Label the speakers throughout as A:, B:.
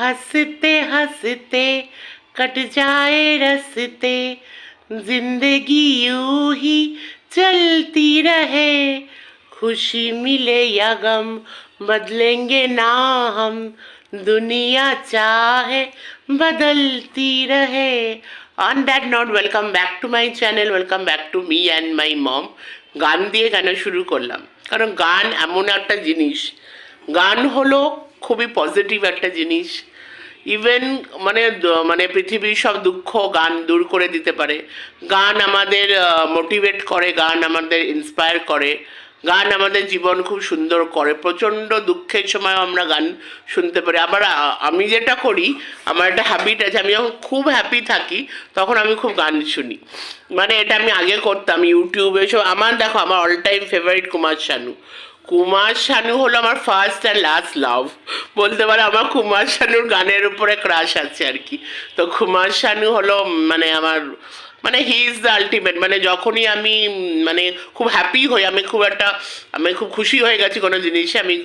A: हंसते हंसते कट जाए रस्ते जिंदगी यूं ही चलती रहे खुशी मिले या गम बदलेंगे ना हम दुनिया चाहे बदलती रहे on that note welcome back to my channel welcome back to me and my mom গান দিয়ে কেন শুরু করলাম কারণ গান এমন একটা জিনিস গান হলো খুবই পজিটিভ একটা জিনিস ইভেন মানে মানে পৃথিবীর সব দুঃখ, গান দূর করে দিতে পারে। গান আমাদের মোটিভেট করে, গান আমাদের ইন্সপায়ার করে। গান আমাদের জীবন খুব সুন্দর করে। প্রচণ্ড দুঃখের সময় আমরা গান শুনতে পারি। আবার আমি যেটা করি, আমার একটা হ্যাবিট আছে, আমি যখন খুব হ্যাপি থাকি, তখন আমি খুব গান শুনি। মানে এটা আমি আগে করতাম, ইউটিউবে সব, আমার দেখো, আমার all time favourite Kumar Sanu. Kumar Sanu হলো আমার ফার্স্ট অ্যান্ড লাস্ট লাভ বলতে পারে আমার কুমার শানুর গানের উপরে ক্রাশ আছে আর কি। তো কুমার শানু হলো মানে আমার মানে হি ইজ দ্য আলটিমেট মানে যখনই আমি মানে খুব হ্যাপি হই, আমি খুব একটা, আমি খুব খুশি হয়ে গেছি কোনো জিনিসে, আমি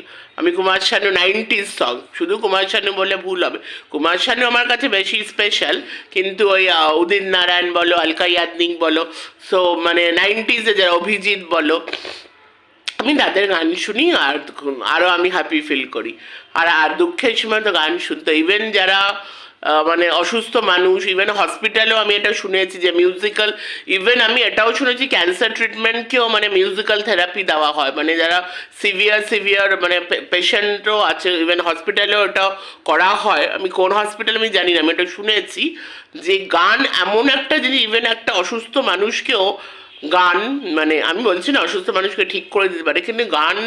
A: আমি কুমার শানু নাইনটিজ সং শুধু কুমার শানু বলে ভুল হবে। কুমার শানু আমার কাছে বেশি স্পেশাল কিন্তু ওই উদিত নারায়ণ বলো, আলকা ইয়াদনিক বলো। সো মানে নাইনটিজে যারা অভিজিৎ বলো আমি তাদের গান শুনি আর আরও আমি হ্যাপি ফিল করি। আর আর দুঃখের সময় তো গান শুনতে ইভেন যারা মানে অসুস্থ মানুষ ইভেন হসপিটালেও আমি এটা শুনেছি যে মিউজিক্যাল ইভেন আমি এটাও শুনেছি ক্যান্সার ট্রিটমেন্টকেও মানে মিউজিক্যাল থেরাপি দেওয়া হয়। মানে যারা সিভিয়ার সিভিয়ার মানে পেশেন্টও আছে ইভেন হসপিটালেও এটা করা হয়। আমি কোন হসপিটাল আমি জানি না, আমি এটা শুনেছি যে গান এমন একটা জিনিস ইভেন একটা অসুস্থ মানুষকেও গান মানে আমি বলছি না অসুস্থ মানুষকে ঠিক করে দিতে পারে, কিন্তু গান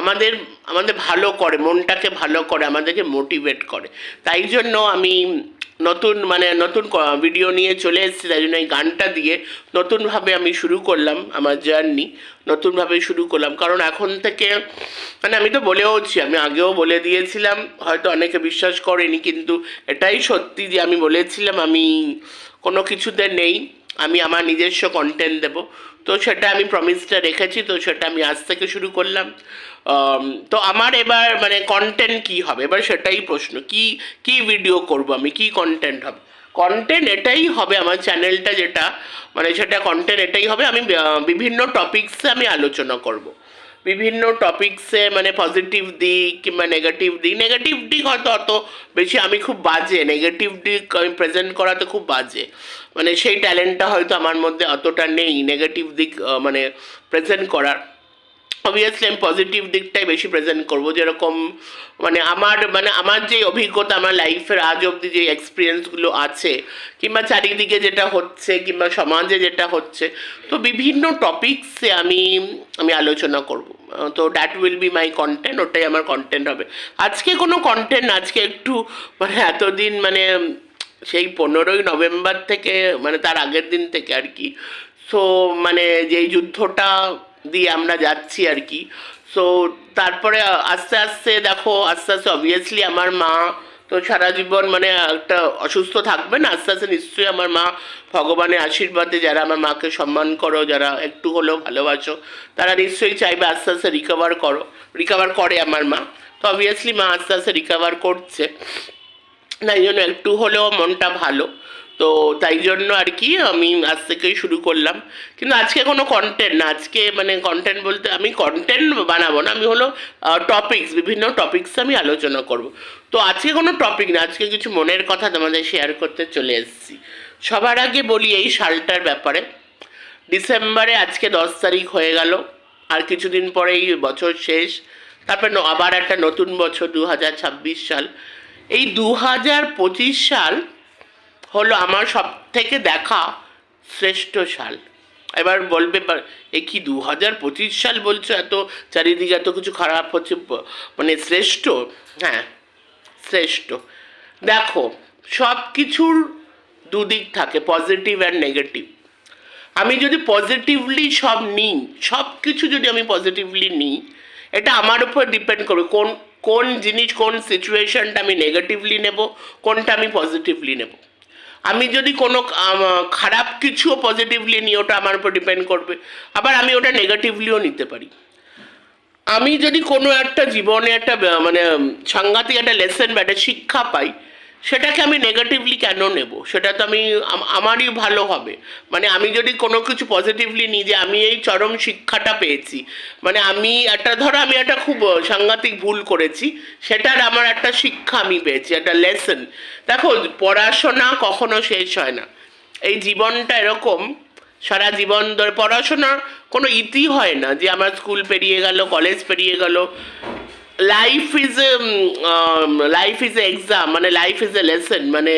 A: আমাদের আমাদের ভালো করে, মনটাকে ভালো করে, আমাদেরকে মোটিভেট করে। তাই জন্য আমি নতুন মানে নতুন ভিডিও নিয়ে চলে এসেছি, তাই জন্য এই গানটা দিয়ে নতুনভাবে আমি শুরু করলাম আমার জার্নি নতুনভাবে শুরু করলাম। কারণ এখন থেকে মানে আমি তো বলেওছি, আমি আগেও বলে দিয়েছিলাম, হয়তো অনেকে বিশ্বাস করেনি, কিন্তু এটাই সত্যি যে আমি বলেছিলাম, আমি কোনো কিছুতে নেই। আমি আমার নিজস্ব কন্টেন্ট দেব। তো সেটা আমি প্রমিসটা রেখেছি, তো সেটা আমি আজ থেকে শুরু করলাম। তো আমার এবার মানে কন্টেন্ট কি হবে? এবার সেটাই প্রশ্ন, কি কি ভিডিও করব আমি? কি কন্টেন্ট হবে? কন্টেন্ট এটাই হবে আমার চ্যানেলটা যেটা মানে সেটা কন্টেন্ট এটাই হবে। আমি বিভিন্ন টপিকসে আমি আলোচনা করব। বিভিন্ন টপিকসে মানে পজিটিভ দিক কিংবা নেগেটিভ দিক নেগেটিভ দিক হয়তো অত বেশি আমি খুব বাজে নেগেটিভ দিক আমি প্রেজেন্ট করাতে খুব বাজে। মানে সেই ট্যালেন্টটা হয়তো আমার মধ্যে অতটা নেই নেগেটিভ দিক মানে প্রেজেন্ট করার। অবভিয়াসলি আমি পজিটিভ দিকটাই বেশি প্রেজেন্ট করব। যেরকম মানে আমার মানে আমার যে অভিজ্ঞতা, আমার লাইফের আজ অবধি যে এক্সপিরিয়েন্সগুলো আছে, কিংবা চারিদিকে যেটা হচ্ছে, কিংবা সমাজে যেটা হচ্ছে, তো বিভিন্ন টপিকসে আমি আমি আলোচনা করব। তো that will be my content ওটাই আমার কন্টেন্ট হবে। আজকে কোনো কন্টেন্ট আজকে একটু মানে এতদিন মানে সেই পনেরোই নভেম্বর থেকে মানে তার আগের দিন থেকে আর কি। সো মানে যেই যুদ্ধটা দিয়ে আমরা যাচ্ছি আর কি। সো তারপরে আস্তে আস্তে দেখো, আস্তে আস্তে অবভিয়াসলি আমার মা তো সারা জীবন মানে একটা অসুস্থ থাকবে না, আস্তে আস্তে নিশ্চয়ই আমার মা ভগবানের আশীর্বাদে যারা আমার মাকে সম্মান করো, যারা একটু হলেও ভালোবাসো, তারা নিশ্চয়ই চাইবে আস্তে আস্তে রিকভার করো রিকভার করে আমার মা। তো অবভিয়াসলি মা আস্তে আস্তে রিকভার করছে। তাই জন্য একটু হলেও মনটা ভালো। তো তাই জন্য আর কি আমি আজ থেকেই শুরু করলাম। কিন্তু আজকে কোনো কন্টেন্ট না, আজকে মানে কন্টেন্ট বলতে আমি কন্টেন্ট বানাবো না, আমি হলো টপিকস বিভিন্ন টপিকস আমি আলোচনা করব। তো আজকে কোনো টপিক না, আজকে কিছু মনের কথা তোমাদের শেয়ার করতে চলে এসেছি। সবার আগে বলি এই সালটার ব্যাপারে। ডিসেম্বরে আজকে দশ তারিখ হয়ে গেল, আর কিছুদিন পরেই বছর শেষ। তারপরে আবার একটা নতুন বছর, দু হাজার ছাব্বিশ সাল। এই দু হাজার পঁচিশ সাল হলো আমার সব থেকে দেখা শ্রেষ্ঠ সাল। এবার বলবে এ কি দু হাজার পঁচিশ সাল বলছো? এত চারিদিকে এত কিছু খারাপ হচ্ছে মানে শ্রেষ্ঠ? হ্যাঁ শ্রেষ্ঠ। দেখো সব কিছুর দুদিক থাকে, পজিটিভ অ্যান্ড নেগেটিভ। আমি যদি পজিটিভলি সব নিই সব কিছু যদি আমি পজিটিভলি নিই, এটা আমার উপর ডিপেন্ড করবে, কোন কোন জিনিস, কোন সিচুয়েশনটা আমি নেগেটিভলি নেব, কোনটা আমি পজিটিভলি নেব। আমি যদি কোনো খারাপ কিছুও পজিটিভলি নিই, ওটা আমার উপর ডিপেন্ড করবে। আবার আমি ওটা নেগেটিভলিও নিতে পারি। আমি যদি কোনো একটা জীবনে একটা মানে সাংঘাতিক একটা লেসেন বা একটা শিক্ষা পাই সেটাকে আমি নেগেটিভলি কেন নেব? সেটা তো আমি আমারই ভালো হবে। মানে আমি যদি কোনো কিছু পজিটিভলি নিই যে আমি এই চরম শিক্ষাটা পেয়েছি মানে আমি একটা, ধরো আমি একটা খুব সাংঘাতিক ভুল করেছি, সেটার আমার একটা শিক্ষা আমি পেয়েছি, একটা লেসন দেখো, পড়াশোনা কখনো শেষ হয় না। এই জীবনটা এরকম, সারা জীবন ধরে পড়াশোনার কোনো ইতি হয় না যে আমার স্কুল পেরিয়ে গেল কলেজ পেরিয়ে গেল। Life is a life is a exam মানে লাইফ ইজ এ লেসন মানে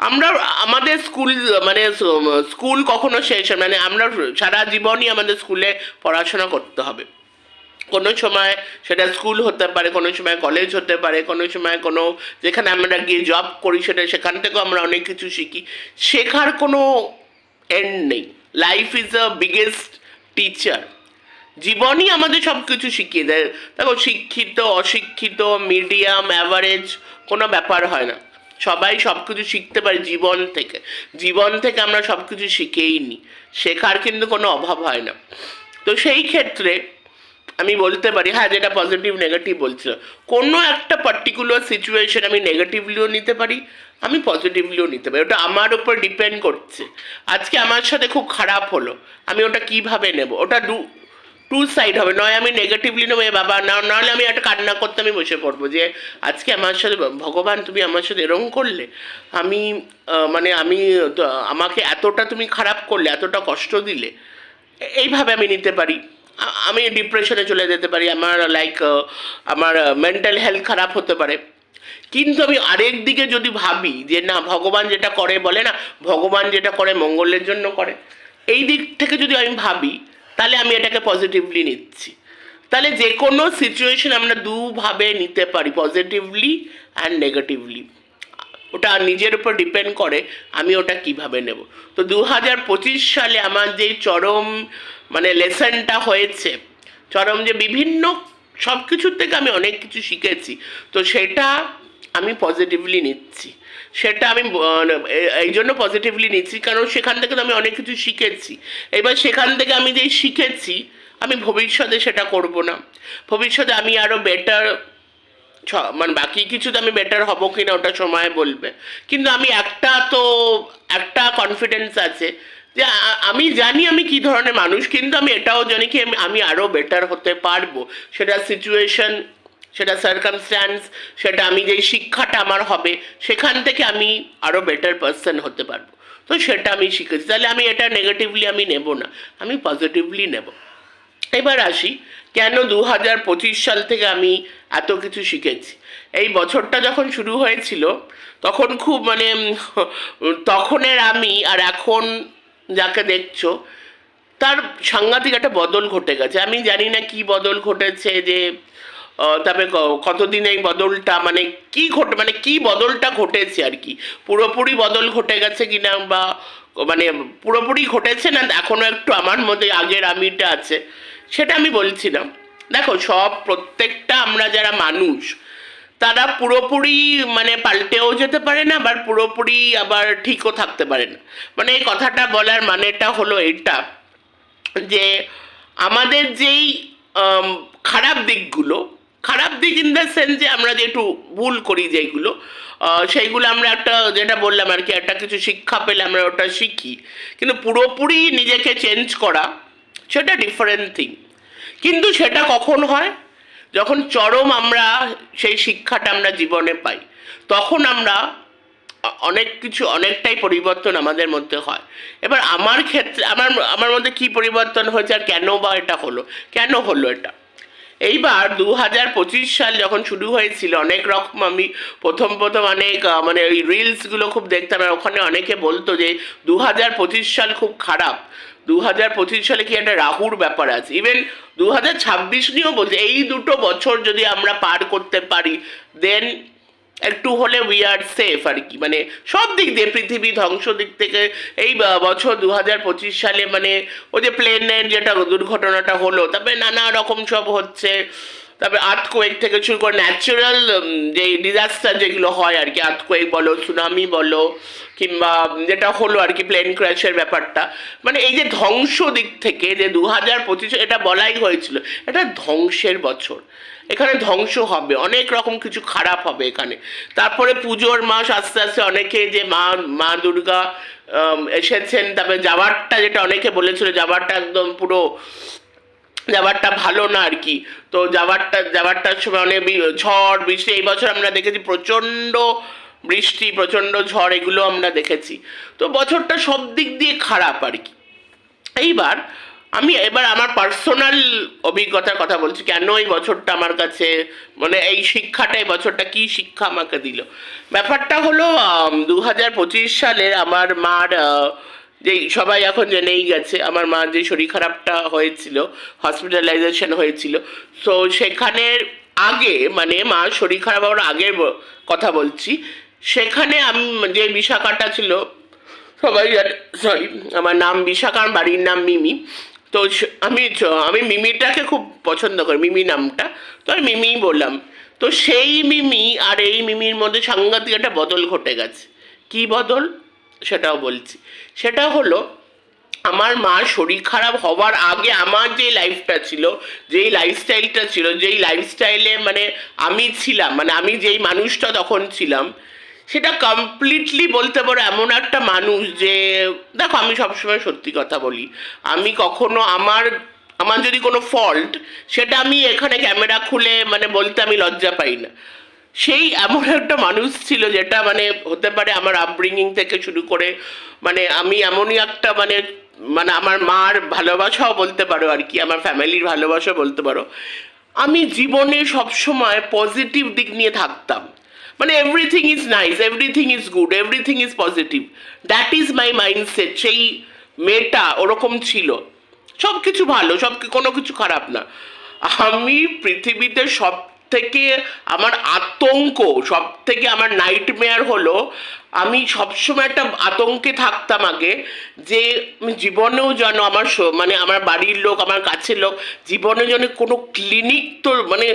A: আমরা আমাদের স্কুল মানে স্কুল কখনো শেষ মানে আমরা সারা জীবনই আমাদের স্কুলে পড়াশোনা করতে হবে কোনো সময় সেটা স্কুল হতে পারে কোনো সময় কলেজ হতে পারে কোনো সময় কোনো যেখানে আমরা গিয়ে জব করি সেটা সেখান থেকেও আমরা অনেক কিছু শিখি শেখার কোনো এন্ড নেই life is the biggest teacher জীবনই আমাদের সব কিছু শিখিয়ে দেয়। দেখো, শিক্ষিত, অশিক্ষিত মিডিয়াম অ্যাভারেজ কোনো ব্যাপার হয় না। সবাই সব কিছু শিখতে পারে জীবন থেকে। জীবন থেকে আমরা সব কিছু শিখেই নিই শেখার কিন্তু কোনো অভাব হয় না। তো সেই ক্ষেত্রে আমি বলতে পারি হ্যাঁ যেটা পজিটিভ নেগেটিভ বলছিল, কোনো একটা পার্টিকুলার সিচুয়েশন আমি নেগেটিভলিও নিতে পারি, আমি পজিটিভলিও নিতে পারি। ওটা আমার উপর ডিপেন্ড করছে। আজকে আমার সাথে খুব খারাপ হলো, আমি ওটা কীভাবে নেব? ওটা টু সাইড হবে। নয় আমি নেগেটিভলি নেব বাবা, না, নাহলে আমি একটা কান্না করতে আমি বসে পড়ব যে, আজকে আমার সাথে ভগবান তুমি আমার সাথে এরম করলে, আমি মানে আমি আমাকে এতটা তুমি খারাপ করলে, এতটা কষ্ট দিলে এইভাবে আমি নিতে পারি। আমি ডিপ্রেশনে চলে যেতে পারি, আমার লাইক আমার মেন্টাল হেলথ খারাপ হতে পারে। কিন্তু আমি আরেক দিকে যদি ভাবি যে, না, ভগবান যেটা করে বলে না, ভগবান যেটা করে মঙ্গলের জন্য করে, এই দিক থেকে যদি আমি ভাবি তাহলে আমি এটাকে পজিটিভলি নিচ্ছি। তাহলে যে কোনো সিচুয়েশন আমরা দুভাবে নিতে পারি পজিটিভলি অ্যান্ড নেগেটিভলি ওটা নিজের উপর ডিপেন্ড করে, আমি ওটা কীভাবে নেব। তো দু হাজার পঁচিশ সালে আমার যে চরম মানে লেসনটা হয়েছে, চরম যে বিভিন্ন সব কিছুর থেকে আমি অনেক কিছু শিখেছি, তো সেটা আমি পজিটিভলি নিচ্ছি। সেটা আমি এই জন্য পজিটিভলি নিচ্ছি। কারণ সেখান থেকে তো আমি অনেক কিছু শিখেছি। এবার সেখান থেকে আমি যেই শিখেছি, আমি ভবিষ্যতে সেটা করব না। ভবিষ্যতে আমি আরও বেটার মানে বাকি কিছু তো আমি বেটার হব কি না ওটা সময় বলবে। কিন্তু আমি একটা তো, একটা কনফিডেন্স আছে যে আমি জানি আমি কি ধরনের মানুষ, কিন্তু আমি এটাও জানি কি আমি আরও বেটার হতে পারব। সেটা সিচুয়েশন সেটা সার্কামস্ট্যান্স সেটা আমি যেই শিক্ষাটা আমার হবে, সেখান থেকে আমি আরও বেটার পার্সন হতে পারব। তো সেটা আমি শিখেছি। তাহলে আমি এটা নেগেটিভলি আমি নেব না, আমি পজিটিভলি নেব। এবার আসি, কেন দু হাজার পঁচিশ সাল থেকে আমি এত কিছু শিখেছি? এই বছরটা যখন শুরু হয়েছিল, তখন খুব মানে তখনের আমি আর এখন যাকে দেখছ, তার সাংঘাতিক একটা বদল ঘটে গেছে। আমি জানি না কি বদল ঘটেছে, যে তবে কতদিন এই বদলটা মানে কি ঘটে মানে কি বদলটা ঘটেছে আর কি? পুরোপুরি বদল ঘটে গেছে কিনা বা মানে পুরোপুরি ঘটেছে না, এখনও একটু আমার মধ্যে আগের আমিটা আছে, সেটা আমি বলছিলাম দেখো, সব প্রত্যেকটা আমরা যারা মানুষ, তারা পুরোপুরি মানে পাল্টেও যেতে পারে না, আবার পুরোপুরি আবার ঠিকও থাকতে পারে না। মানে এই কথাটা বলার মানেটা হলো এটা, যে আমাদের যেই খারাপ দিকগুলো খারাপ দিক ইন দ্য সেন্স যে আমরা যে একটু ভুল করি যেইগুলো সেইগুলো আমরা একটা যেটা বললাম আর কি, একটা কিছু শিক্ষা পেলে আমরা ওটা শিখি। কিন্তু পুরোপুরি নিজেকে চেঞ্জ করা, সেটা ডিফারেন্ট থিং কিন্তু সেটা কখন হয়? যখন চরম আমরা সেই শিক্ষাটা আমরা জীবনে পাই, তখন আমরা অনেক কিছু, অনেকটাই পরিবর্তন আমাদের মধ্যে হয়। এবার আমার ক্ষেত্রে, আমার আমার মধ্যে কি পরিবর্তন হয়েছে আর কেন বা এটা হলো? কেন হলো এটা? এইবার দু হাজার পঁচিশ সাল যখন শুরু হয়েছিল, অনেক রকম আমি প্রথম প্রথম অনেক মানে ওই রিলসগুলো খুব দেখতাম আর ওখানে অনেকে বলতো যে দু হাজার পঁচিশ সাল খুব খারাপ। দু হাজার পঁচিশ সালে কি একটা রাহুর ব্যাপার আছে। ইভেন দু হাজার ছাব্বিশ নিয়েও বলছে, এই দুটো বছর যদি আমরা পার করতে পারি দেন একটু হলে উই আর সেফ আর কি। মানে সব দিক দিয়ে পৃথিবী ধ্বংস দিক থেকে এই বছর দু হাজার পঁচিশ সালে মানে ওই যে প্লেনের যেটা দুর্ঘটনাটা হলো তারপরে নানা রকম সব হচ্ছে। তারপরে আর্থকোয়েক থেকে শুরু করে ন্যাচারাল যে ডিজাস্টার যেগুলো হয় আর কি আর্থকোয়েক বলো সুনামি বলো, কিংবা যেটা হলো আর কি প্লেন ক্র্যাশের ব্যাপারটা। মানে এই যে ধ্বংস দিক থেকে যে দু হাজার পঁচিশে, এটা বলাই হয়েছিল, এটা ধ্বংসের বছর। এখানে ধ্বংস হবে, অনেক রকম কিছু খারাপ হবে এখানে। তারপরে পুজোর মাস আস্তে আস্তে অনেকে যে মা মা দুর্গা এসেছেন, তারপরে যাওয়ারটা যেটা অনেকে বলেছিল, যাওয়ারটা একদম পুরো, যাওয়ারটা ভালো না আর কি। তো যাওয়ারটা যাওয়ারটার সময় অনেক ঝড়, বৃষ্টি, এই বছর আমরা দেখেছি প্রচণ্ড বৃষ্টি, প্রচণ্ড ঝড়, এগুলো আমরা দেখেছি। তো বছরটা সব দিক দিয়ে খারাপ আর কি। এইবার আমি এবার আমার পার্সোনাল অভিজ্ঞতার কথা বলছি, কেন এই বছরটা আমার কাছে মানে এই শিক্ষাটা, এই বছরটা কি শিক্ষা আমাকে দিল? ব্যাপারটা হলো দু হাজার পঁচিশ সালের আমার মার যেই সবাই এখন জেনেই গেছে, আমার মার যে শরীর খারাপটা হয়েছিল হসপিটালাইজেশন হয়েছিল, তো সেখানের আগে মানে মা শরীর খারাপ হওয়ার আগের কথা বলছি, সেখানে আমি যে বিশাখাটা ছিল, সবাই সরি আমার নাম বিশাখা বাড়ির নাম মিমি তো আমি আমি মিমিটাকে খুব পছন্দ করি, মিমি নামটা। তো আমি মিমিই বললাম, তো সেই মিমি আর এই মিমির মধ্যে সাংঘাতিক একটা বদল ঘটে গেছে। কি বদল? সেটাও বলছি। সেটা হলো, আমার মার শরীর খারাপ হওয়ার আগে আমার যে লাইফটা ছিল, যেই লাইফস্টাইলটা ছিল, যেই লাইফস্টাইলে মানে আমি ছিলাম মানে আমি যেই মানুষটা তখন ছিলাম সেটা কমপ্লিটলি বলতে পারো এমন একটা মানুষ যে, দেখো আমি সবসময় সত্যি কথা বলি। আমি কখনো আমার আমার যদি কোনো ফল্ট সেটা আমি এখানে ক্যামেরা খুলে মানে বলতে আমি লজ্জা পাই না। সেই এমন একটা মানুষ ছিল যেটা মানে হতে পারে আমার আপব্রিঙ্গিং থেকে শুরু করে মানে আমি এমনই একটা মানে মানে আমার মার ভালোবাসাও বলতে পারো আর কি, আমার ফ্যামিলির ভালোবাসা বলতে পারো। আমি জীবনে সবসময় পজিটিভ দিক নিয়ে থাকতাম। মানে everything is nice everything is good everything is positive that is my mindset সেই মেয়েটা ওরকম ছিল। সব কিছু ভালো সব কোনো কিছু খারাপ না। আমি পৃথিবীতে সব থেকে আমার আতঙ্ক সব থেকে আমার নাইটমেয়ার হলো, আমি সবসময় একটা আতঙ্কে থাকতাম আগে যে জীবনেও যেন আমার মানে আমার বাড়ির লোক, আমার কাছের লোক, জীবনে যেন কোনো ক্লিনিক তো মানে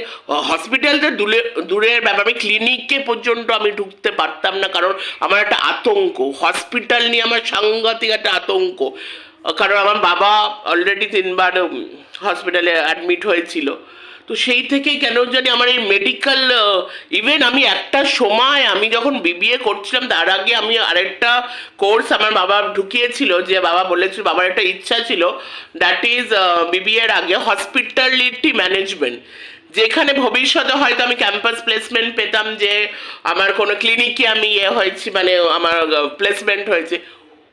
A: হসপিটালটা দূরে, দূরের ব্যাপার, আমি ক্লিনিকে পর্যন্ত আমি ঢুকতে পারতাম না, কারণ আমার একটা আতঙ্ক। হসপিটাল নিয়ে আমার সাংঘাতিক একটা আতঙ্ক। কারণ আমার বাবা অলরেডি তিনবার হসপিটালে অ্যাডমিট হয়েছিল। তো সেই থেকে কেন জানি আমার এই মেডিকেল ইভেন আমি একটা সময় আমি যখন বিবিএ করছিলাম, তার আগে আমি আরেকটা কোর্স আমার বাবা ঢুকিয়েছিল, যে বাবা বলেছিল, বাবার একটা ইচ্ছা ছিল দ্যাট ইজ বিবিএ এর আগে হসপিটালিটি ম্যানেজমেন্ট যেখানে ভবিষ্যতে হয়তো আমি ক্যাম্পাস প্লেসমেন্ট পেতাম, যে আমার কোনো ক্লিনিকে আমি ইয়ে হয়েছি মানে আমার প্লেসমেন্ট হয়েছে।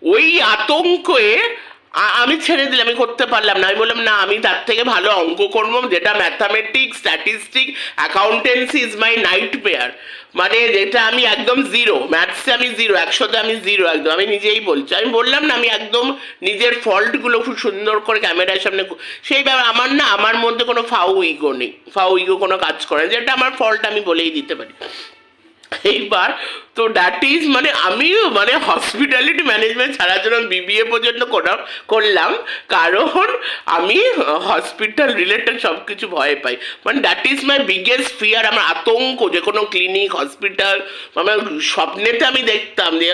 A: ওই আতঙ্কে আমি ছেড়ে দিলাম, আমি করতে পারলাম না। আমি বললাম, না, আমি তার থেকে ভালো অঙ্ক করব। যেটা mathematics statistic accountancy is my nightmare মানে যেটা আমি একদম জিরো ম্যাথসে আমি জিরো একশোতে আমি জিরো একদম। আমি নিজেই বলছি। আমি বললাম না, আমি একদম নিজের ফল্টগুলো খুব সুন্দর করে ক্যামেরার সামনে সেই ব্যাপার, আমার না, আমার মধ্যে কোনো ফাউ ইগো নেই। ফাউ ইগো কোনো কাজ করে। যেটা আমার ফল্ট আমি বলেই দিতে পারি। এইবার, তো দ্যাট ইজ মানে আমিও মানে হসপিটালিটি ম্যানেজমেন্ট ছাড়ার জন্য বিবিএ পর্যন্ত করা, করলাম। কারণ আমি হসপিটাল রিলেটেড সব কিছু ভয় পাই। মানে that is my biggest fear আমার আতঙ্ক যে কোনো ক্লিনিক হসপিটাল আমার স্বপ্নেতে আমি দেখতাম যে,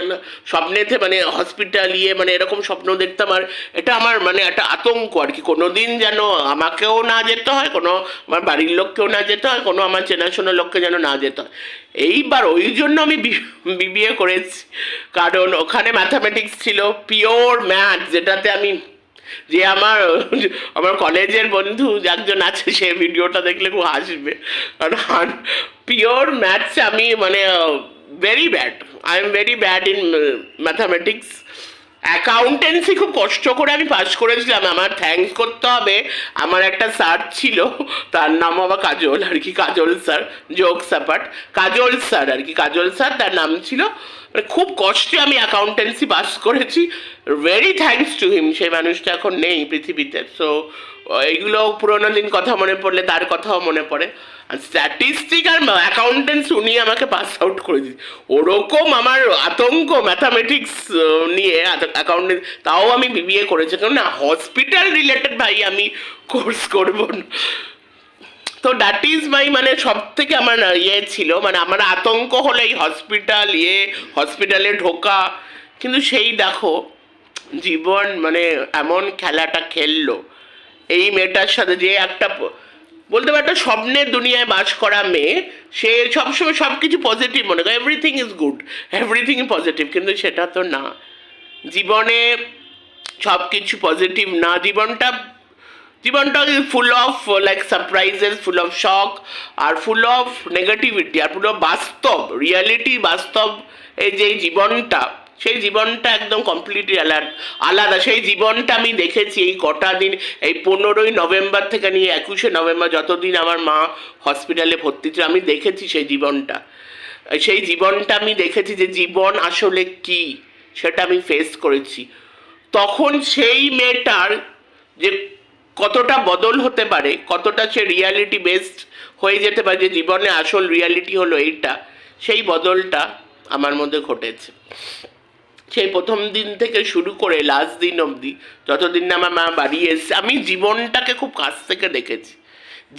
A: স্বপ্নেতে মানে হসপিটাল ইয়ে মানে এরকম স্বপ্ন দেখতাম আর এটা আমার মানে একটা আতঙ্ক আর কি। কোনো দিন যেন আমাকেও না যেতে হয়, কোনো আমার বাড়ির লোককেও না যেতে হয়, কোনো আমার চেনাশোনা লোককে যেন না যেতে হয়। এইবার ওই জন্য আমি বিবিএ করেছি। কারণ ওখানে ম্যাথামেটিক্স ছিল পিওর ম্যাথ যেটাতে আমি যে আমার আমার কলেজের বন্ধু একজন আছে, সে ভিডিওটা দেখলে খুব হাসবে। কারণ পিওর ম্যাথসে আমি মানে very bad I am very bad in mathematics accountancy খুব কষ্ট করে আমি পাস করেছিলাম। আমার থ্যাংকস করতে হবে। আমার একটা স্যার ছিল, তার নাম আবার কাজল আর কি, কাজল স্যার যোগ সাপাট কাজল স্যার আর কি, কাজল স্যার তার নাম ছিল মানে খুব কষ্টে আমি অ্যাকাউন্টেন্সি পাস করেছি। ভেরি থ্যাঙ্কস টু হিম সেই মানুষটা এখন নেই পৃথিবীতে। সো এইগুলো পুরোনো দিন কথা মনে পড়লে তার কথাও মনে পড়ে। আর স্ট্যাটিস্টিক আর অ্যাকাউন্টেন্স উনি আমাকে পাস আউট করে দিন ওরকম আমার আতঙ্ক ম্যাথামেটিক্স নিয়ে অ্যাকাউন্টেন্স তাও আমি বিবিএ করেছি। কারণ হসপিটাল রিলেটেড ভাই আমি কোর্স করব না। তো দ্যাট ইজ মাই মানে সব থেকে আমার ইয়ে ছিল মানে আমার আতঙ্ক হলো এই হসপিটাল ইয়ে হসপিটালে ঢোকা। কিন্তু সেই দেখো, জীবন মানে এমন খেলাটা খেললো। এই মেয়েটার সাথে যে একটা বলতে পারো একটা স্বপ্নের দুনিয়ায় বাস করা মেয়ে, সে সবসময় সব কিছু পজিটিভ মনে করে। Everything is good everything positive কিন্তু সেটা তো না। জীবনে সব কিছু পজিটিভ না। জীবনটা জীবনটা full of like surprises full of shock R full of negativity আর ফুল অফ বাস্তব রিয়ালিটি বাস্তব এই যে জীবনটা, সেই জীবনটা একদম কমপ্লিটলি আলাদা আলাদা। সেই জীবনটা আমি দেখেছি এই কটা দিন, এই পনেরোই নভেম্বর থেকে নিয়ে একুশে নভেম্বর যতদিন আমার মা হসপিটালে ভর্তি ছিল, আমি দেখেছি সেই জীবনটা। সেই জীবনটা আমি দেখেছি যে জীবন আসলে কি, সেটা আমি ফেস করেছি। তখন সেই মেয়েটার যে কতটা বদল হতে পারে, কতটা সে রিয়ালিটি বেসড হয়ে যেতে পারে, যে জীবনে আসল রিয়ালিটি হলো এইটা, সেই বদলটা আমার মধ্যে ঘটেছে। সেই প্রথম দিন থেকে শুরু করে লাস্ট দিন অবধি যতদিন না আমার মা বাড়ি এসছে, আমি জীবনটাকে খুব কাছ থেকে দেখেছি।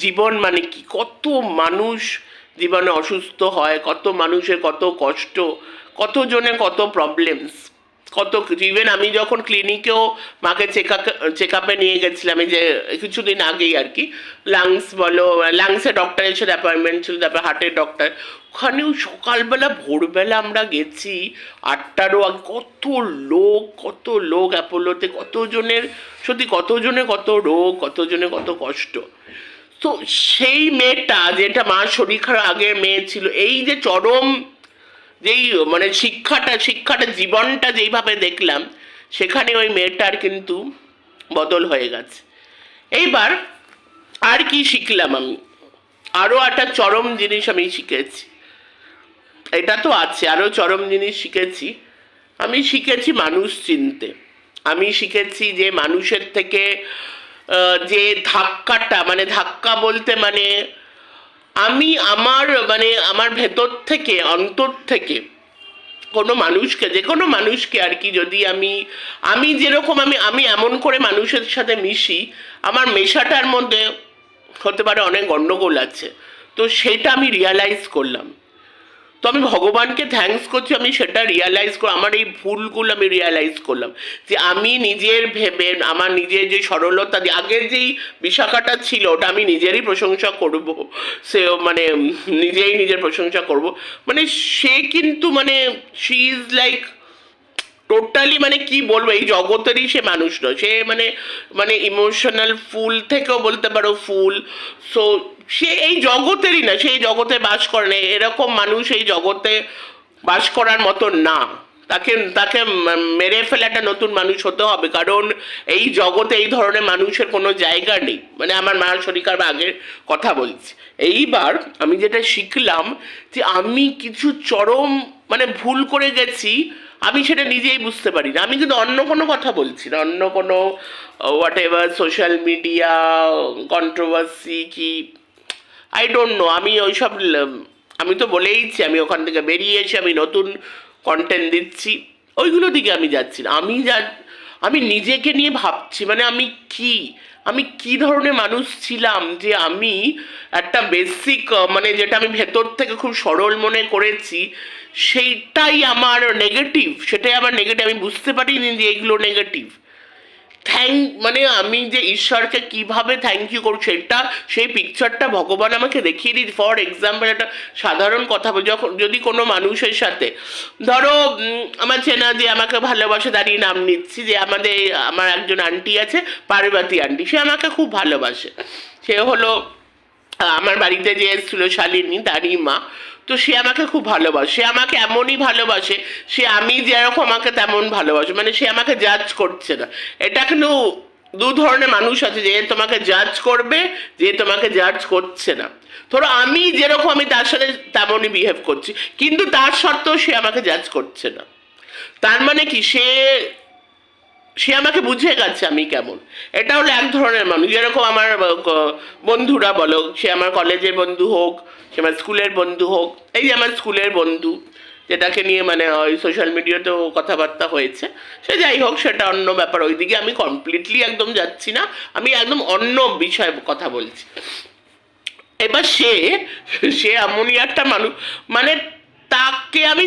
A: জীবন মানে কি? কত মানুষ জীবনে অসুস্থ হয়, কত মানুষের কত কষ্ট, কতজনের কত প্রবলেমস কত ইভেন আমি যখন ক্লিনিকেও মাকে চেক আপ চেক আপে নিয়ে গেছিলাম, এই যে কিছুদিন আগেই আর কি লাংস বলো লাংসের ডক্টরের সাথে অ্যাপয়েন্টমেন্ট ছিল, তারপর হার্টের ডক্টর ওখানেও সকালবেলা, ভোরবেলা আমরা গেছি আটটারও আগে, কত লোক কত লোক অ্যাপোলোতে, কতজনের, সত্যি কতজনের কত রোগ কতজনের কত কষ্ট। তো সেই মেয়েটা, যেটা মার শরীর খারাপ, আগের মেয়ে ছিল, এই যে চরম যেই মানে শিক্ষাটা শিক্ষাটা, জীবনটা যেইভাবে দেখলাম, সেখানে ওই মেয়েটার কিন্তু বদল হয়ে গেছে। এইবার আর কি শিখলাম আমি? আরও একটা চরম জিনিস আমি শিখেছি। এটা তো আছে আরও চরম জিনিস শিখেছি। আমি শিখেছি মানুষ চিনতে। আমি শিখেছি যে মানুষের থেকে যে ধাক্কাটা মানে ধাক্কা বলতে মানে আমি আমার মানে আমার ভেতর থেকে, অন্তর থেকে কোনো মানুষকে, যে কোনো মানুষকে আর কি যদি আমি আমি যেরকম আমি আমি এমন করে মানুষের সাথে মিশি, আমার মেশাটার মধ্যে হতে পারে অনেক গণ্ডগোল আছে। তো সেটা আমি রিয়ালাইজ করলাম। তো আমি ভগবানকে থ্যাংকস করছি, আমি সেটা রিয়ালাইজ করে, আমার এই ভুলগুলো আমি রিয়ালাইজ করলাম। যে আমি নিজের ভেবে, আমার নিজের যে সরলতা আগের যেই বিশাখাটা ছিল, ওটা আমি নিজেরই প্রশংসা করব। সে মানে নিজেই নিজের প্রশংসা করব। মানে সে কিন্তু মানে শি ইজ লাইক টোটালি মানে কি বলব, এই জগতেরই সে মানুষ নয়। সে মানে মানে ইমোশনাল ফুল থেকেও বলতে পারো ফুল সো সে এই জগতেরই না সেই জগতে বাস করে না। এরকম মানুষ এই জগতে বাস করার মতো না। তাকে তাকে মেরে ফেলে একটা নতুন মানুষ হতে হবে। কারণ এই জগতে এই ধরনের মানুষের কোনো জায়গা নেই। মানে আমার মার শরীর খারাপ আগের কথা বলছি। এইবার আমি যেটা শিখলাম যে আমি কিছু চরম মানে ভুল করে গেছি আমি সেটা নিজেই বুঝতে পারি না। আমি কিন্তু অন্য কোনো কথা বলছি না। অন্য কোনো whatever social media controversy কি আই ডোন্ট নো আমি ওইসব ল- আমি তো বলেইছি, আমি ওখান থেকে বেরিয়ে এসে আমি নতুন কন্টেন্ট দিচ্ছি। ওইগুলো দিকে আমি যাচ্ছি না। আমি যা, আমি নিজেকে নিয়ে ভাবছি। মানে আমি কি? আমি কি ধরনের মানুষ ছিলাম যে আমি একটা বেসিক মানে যেটা আমি ভেতর থেকে খুব সরল মনে করেছি, সেইটাই আমার নেগেটিভ সেটাই আমার নেগেটিভ আমি বুঝতে পারিনি যে এগুলো নেগেটিভ থ্যাংক মানে আমি যে ঈশ্বরকে কীভাবে থ্যাংক ইউ করছি সেটা, সেই পিকচারটা ভগবান আমাকে দেখিয়ে দিই ফর এক্সাম্পল একটা সাধারণ কথা বলি, যখন, যদি কোনো মানুষের সাথে, ধরো আমার চেনা যে আমাকে ভালোবাসে দাঁড়িয়ে নাম নিচ্ছি যে আমাদের, আমার একজন আন্টি আছে, পার্বতী আন্টি সে আমাকে খুব ভালোবাসে। সে হলো, আমার বাড়িতে যে এসেছিল, শালিনী, তারই মা। তো সে আমাকে খুব ভালোবাসে, সে আমাকে এমনই ভালোবাসে, সে আমি যেরকম আমাকে তেমন ভালোবাসে মানে সে আমাকে জাজ করছে না। এটা কিন্তু দু ধরনের মানুষ আছে যে তোমাকে জাজ করবে, যে তোমাকে জাজ করছে না। ধরো আমি যেরকম আমি তার সাথে তেমনই বিহেভ করছি, কিন্তু তার সত্ত্বেও সে আমাকে জাজ করছে না। তার মানে কি? সে সে আমাকে বুঝে গেছে আমি কেমন। এটা হলো এক ধরনের মানুষ। যেরকম আমার বন্ধুরা বলো, সে আমার কলেজের বন্ধু হোক, সে আমার স্কুলের বন্ধু হোক, এই যে আমার স্কুলের বন্ধু, যেটাকে নিয়ে মানে ওই সোশ্যাল মিডিয়াতেও কথাবার্তা হয়েছে, সে যাই হোক, সেটা অন্য ব্যাপার। ওইদিকে আমি কমপ্লিটলি একদম যাচ্ছি না। আমি একদম অন্য বিষয়ে কথা বলছি। এবার সে সে এমনই একটা মানুষ মানে তাকে আমি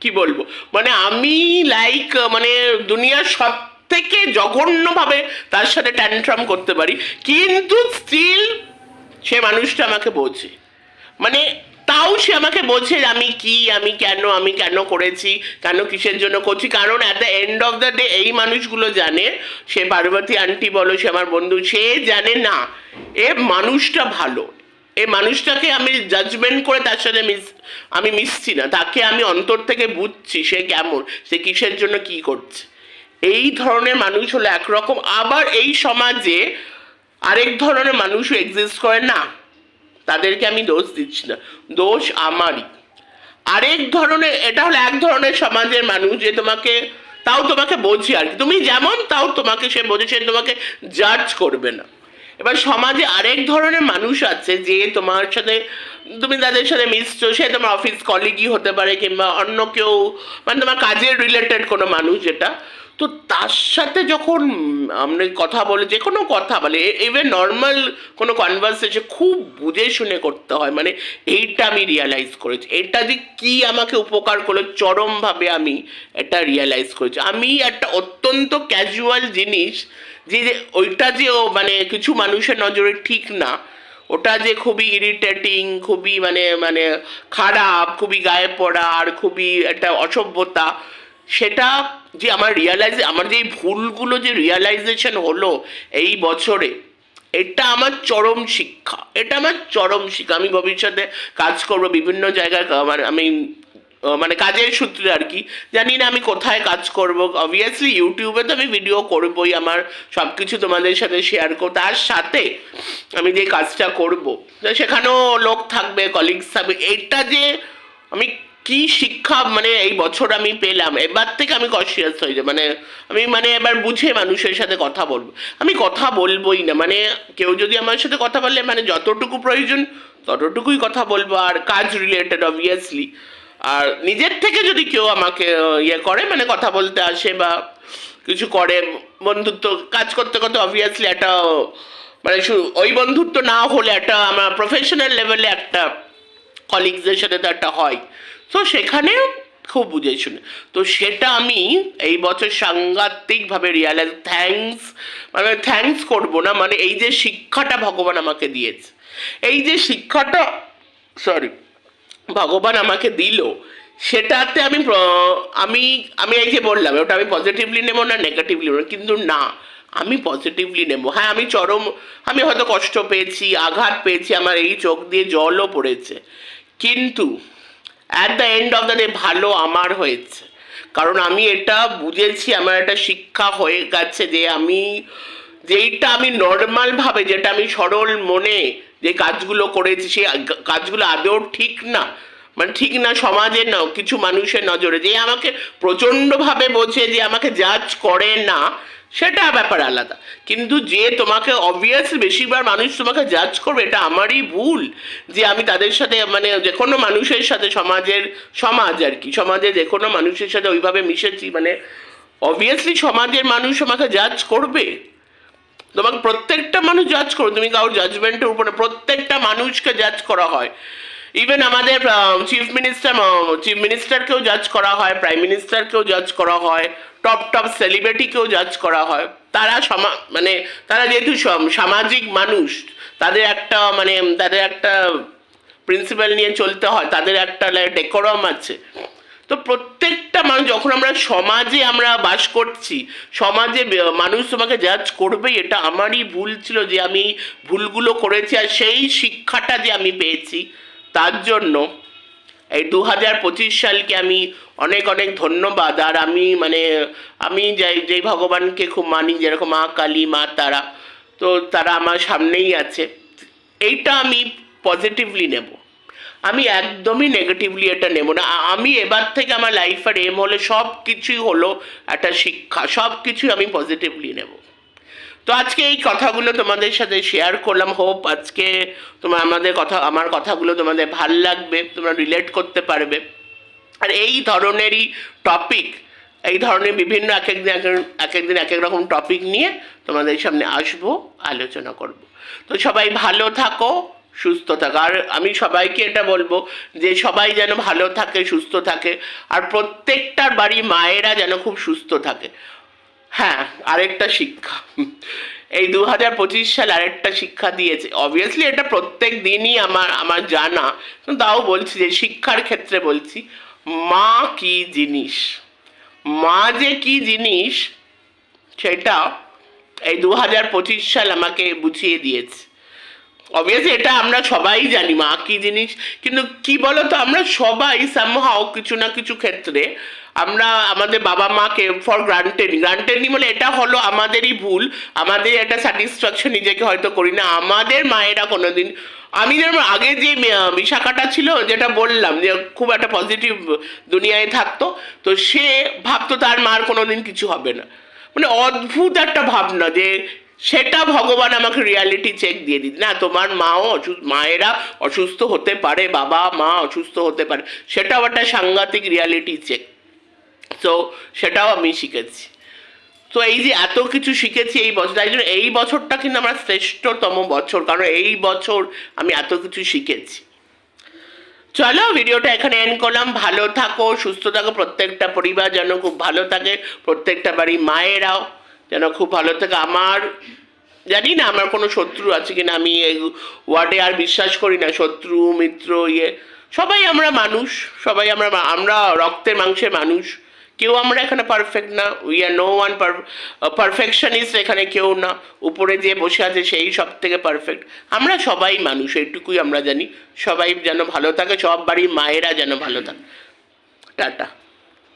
A: কি বলব? মানে আমি লাইক মানে দুনিয়ার সব থেকে জঘন্যভাবে তার সাথে ট্যান্ট্রাম করতে পারি। কিন্তু স্টিল সে মানুষটা আমাকে বোঝে। মানে তাও সে আমাকে বোঝে আমি কি, আমি কেন আমি কেন করেছি, কেন কিসের জন্য করছি। কারণ at the end of the day এই মানুষগুলো জানে, সে পার্বতী আন্টি বলো, সে আমার বন্ধু, সে জানে না, এ মানুষটা ভালো। এই মানুষটাকে আমি জাজমেন্ট করে তার সাথে মিস আমি মিশছি না। তাকে আমি অন্তর থেকে বুঝছি সে কেমন, সে কিসের জন্য কি করছে। এই ধরনের মানুষ হলো একরকম। আবার এই সমাজে আরেক ধরনের মানুষও এক্সিস্ট করে না। তাদেরকে আমি দোষ দিচ্ছি না। দোষ আমারই। আরেক ধরনের, এটা হলো এক ধরনের সমাজের মানুষ যে তোমাকে, তাও তোমাকে বোঝে আর কি। তুমি যেমন, তাও তোমাকে সে বোঝে, সে তোমাকে জাজ করবে না। এবার সমাজে আরেক ধরনের মানুষ আছে যে তোমার সাথে, তুমি তাদের সাথে মিশছো, সে তোমার অফিস কলিগই হতে পারে কিংবা অন্য কেউ মানে তোমার কাজের রিলেটেড কোনো মানুষ যেটা। তো তার সাথে যখন, আমরা কথা বলে, যে কোনো কথা বলে ইভেন নর্মাল কোনো কনভারসেশন খুব বুঝে শুনে করতে হয় মানে এইটা আমি রিয়ালাইজ করেছি। এটা যে কি আমাকে উপকার করল, চরমভাবে আমি এটা রিয়ালাইজ করেছি। আমি একটা অত্যন্ত ক্যাজুয়াল জিনিস যে যে, ওইটা যে ও মানে কিছু মানুষের নজরে ঠিক না, ওটা যে খুবই ইরিটেটিং খুবই মানে মানে খারাপ, খুবই গায়ে পড়া আর খুবই একটা অসভ্যতা, সেটা যে আমার রিয়ালাইজ আমার যে ভুলগুলো যে রিয়ালাইজেশন হলো এই বছরে, এটা আমার চরম শিক্ষা, এটা আমার চরম শিক্ষা। আমি ভবিষ্যতে কাজ করব বিভিন্ন জায়গায় আমি মানে কাজের সূত্রে আর কি। জানি না আমি কোথায় কাজ করব। অবভিয়াসলি ইউটিউবে তো আমি ভিডিও করবই, আমার সব কিছু তোমাদের সাথে শেয়ার করব। তার সাথে আমি যে কাজটা করব সেখানেও লোক থাকবে কলিগস থাকবে। এটা যে আমি কি শিক্ষা মানে এই বছর আমি পেলাম, এবার থেকে আমি কনসিয়াস হয়ে যাই। মানে আমি মানে এবার বুঝে মানুষের সাথে কথা বলব। আমি কথা বলবোই না মানে কেউ যদি আমার সাথে কথা বললে মানে যতটুকু প্রয়োজন, ততটুকুই কথা বলব। আর কাজ রিলেটেড অবভিয়াসলি আর নিজের থেকে যদি কেউ আমাকে ইয়ে করে মানে কথা বলতে আসে বা কিছু করে, বন্ধুত্ব কাজ করতে করতে অবভিয়াসলি একটা মানে ওই বন্ধুত্ব না হলে একটা আমার প্রফেশনাল লেভেলে একটা কলিগসদের সাথে তো একটা হয়। তো সেখানে খুব বুঝে শুনে। তো সেটা আমি এই বছর সাংঘাতিকভাবে রিয়ালাইজ থ্যাঙ্কস মানে থ্যাঙ্কস করব না মানে এই যে শিক্ষাটা ভগবান আমাকে দিয়েছে। এই যে শিক্ষাটা সরি ভগবান আমাকে দিল, সেটাতে আমি আমি আমি এই যে বললাম, ওটা আমি পজিটিভলি নেব না নেগেটিভলি নেব, কিন্তু না, আমি পজিটিভলি নেব। হ্যাঁ আমি চরম, আমি হয়তো কষ্ট পেয়েছি, আঘাত পেয়েছি, আমার এই চোখ দিয়ে জলও পড়েছে, কিন্তু at the end of the day ভালো আমার হয়েছে। কারণ আমি এটা বুঝেছি, আমার একটা শিক্ষা হয়ে গেছে যে আমি, যেইটা আমি নর্মালভাবে যেটা আমি সরল মনে যে কাজগুলো করেছি সেই কাজগুলো আদৌ ঠিক না। মানে ঠিক না সমাজের না, কিছু মানুষের নজরে। যে আমাকে প্রচণ্ডভাবে বোঝে, যে আমাকে জাজ করে না, সেটা ব্যাপার আলাদা। কিন্তু যে তোমাকে অবভিয়াসলি বেশিরভাগ মানুষ তোমাকে জাজ করবে, এটা আমারই ভুল। যে আমি তাদের সাথে মানে যে কোনো মানুষের সাথে সমাজের, সমাজ আর কি, সমাজে যে কোনো মানুষের সাথে ওইভাবে মিশেছি মানে অবভিয়াসলি সমাজের মানুষ আমাকে জাজ করবে। তোমাকে প্রত্যেকটা মানুষ জাজ করো। তুমি কারোর জাজমেন্টের উপরে প্রত্যেকটা মানুষকে জাজ করা হয়। ইভেন আমাদের চিফ মিনিস্টার চিফ মিনিস্টারকেও জাজ করা হয় প্রাইম মিনিস্টারকেও জাজ করা হয় টপ টপ সেলিব্রিটিকেও জাজ করা হয়। তারা সমা মানে তারা যেহেতু সামাজিক মানুষ, তাদের একটা মানে তাদের একটা প্রিন্সিপাল নিয়ে চলতে হয়, তাদের একটা ডেকোরাম আছে। তো প্রত্যেকটা মানুষ, যখন আমরা সমাজে আমরা বাস করছি, সমাজে মানুষ তোমাকে জাজ করবেই এটা আমারই ভুল ছিল যে আমি ভুলগুলো করেছি আর সেই শিক্ষাটা যে আমি পেয়েছি, তার জন্য এই দু হাজার পঁচিশ সালকে আমি অনেক অনেক ধন্যবাদ। আর আমি মানে আমি যাই, যেই ভগবানকে খুব মানি, যেরকম মা কালী, মা তারা, তো তারা আমার সামনেই আছে। এইটা আমি পজিটিভলি নেব। আমি একদমই নেগেটিভলি এটা নেব না। আমি এবার থেকে আমার লাইফের এম হলে সব কিছুই হলো একটা শিক্ষা, সব কিছুই আমি পজিটিভলি নেব। তো আজকে এই কথাগুলো তোমাদের সাথে শেয়ার করলাম। হোপ আজকে তোমার আমাদের কথা আমার কথাগুলো তোমাদের ভালো লাগবে, তোমরা রিলেট করতে পারবে। আর এই ধরনেরই টপিক এই ধরনের বিভিন্ন এক এক দিন এক এক- এক এক দিন এক এক রকম টপিক নিয়ে তোমাদের সামনে আসব, আলোচনা করব। তো সবাই ভালো থাকো। সুস্থ থাকো আর আমি সবাইকে এটা বলব যে সবাই যেন ভালো থাকে, সুস্থ থাকে, আর প্রত্যেকটার বাড়ি মায়েরা যেন খুব সুস্থ থাকে। হ্যাঁ আরেকটা শিক্ষা। এই দু হাজার পঁচিশ সাল আরেকটা শিক্ষা দিয়েছে। অবভিয়াসলি এটা প্রত্যেক দিনই আমার আমার জানা। তাও বলছি যে শিক্ষার ক্ষেত্রে বলছি, মা কি জিনিস? মা যে কি জিনিস, সেটা এই দু হাজার পঁচিশ সাল আমাকে বুঝিয়ে দিয়েছে। অবভিয়াসলি এটা আমরা সবাই জানি, মা কি জিনিস, কিন্তু কি বলতো, আমরা সবাই সামহাও কিছু না কিছু ক্ষেত্রে আমরা আমাদের বাবা মাকে ফর গ্রান্টেড গ্রান্টেড নি বলে এটা হলো আমাদেরই ভুল, আমাদের একটা স্যাটিসফ্যাকশন নিজেকে হয়তো করি না, আমাদের মায়েরা কোনোদিন, আমি যেমন আগে যে বিশাখাটা ছিল যেটা বললাম যে খুব একটা পজিটিভ দুনিয়ায় থাকতো, তো সে ভাবতো তার মার কোনোদিন কিছু হবে না। মানে অদ্ভুত একটা ভাবনা যে সেটা ভগবান আমাকে রিয়ালিটি চেক দিয়ে দিত। না, তোমার মাও অসুস্থ, মায়েরা অসুস্থ হতে পারে, বাবা, মা অসুস্থ হতে পারে, সেটাও একটা সাংঘাতিক রিয়ালিটি চেক তো সেটাও আমি শিখেছি। তো এই যে এত কিছু শিখেছি এই বছর, তাই জন্য এই বছরটা কিন্তু আমার শ্রেষ্ঠতম বছর, কারণ এই বছর আমি এত কিছু শিখেছি। চলো, ভিডিওটা এখানে এন্ড করলাম। ভালো থাকো, সুস্থ থাকো, প্রত্যেকটা পরিবার যেন খুব ভালো থাকে, প্রত্যেকটা বাড়ি মায়েরাও। যেন খুব ভালো থাকে। আমার, জানি না আমার কোনো শত্রু আছে কিনা, আমি এই ওয়ার্ডে আর বিশ্বাস করি না, শত্রু, মিত্র ইয়ে। সবাই আমরা মানুষ, সবাই আমরা আমরা রক্তের মাংসের মানুষ। কেউ আমরা এখানে পারফেক্ট না we are no one perfectionist এখানে কেউ না। উপরে যে বসে আছে সেই সব থেকে পারফেক্ট আমরা সবাই মানুষ, এইটুকুই আমরা জানি। সবাই যেন ভালো থাকে, সব বাড়ির মায়েরা যেন ভালো থাকে। টাটা।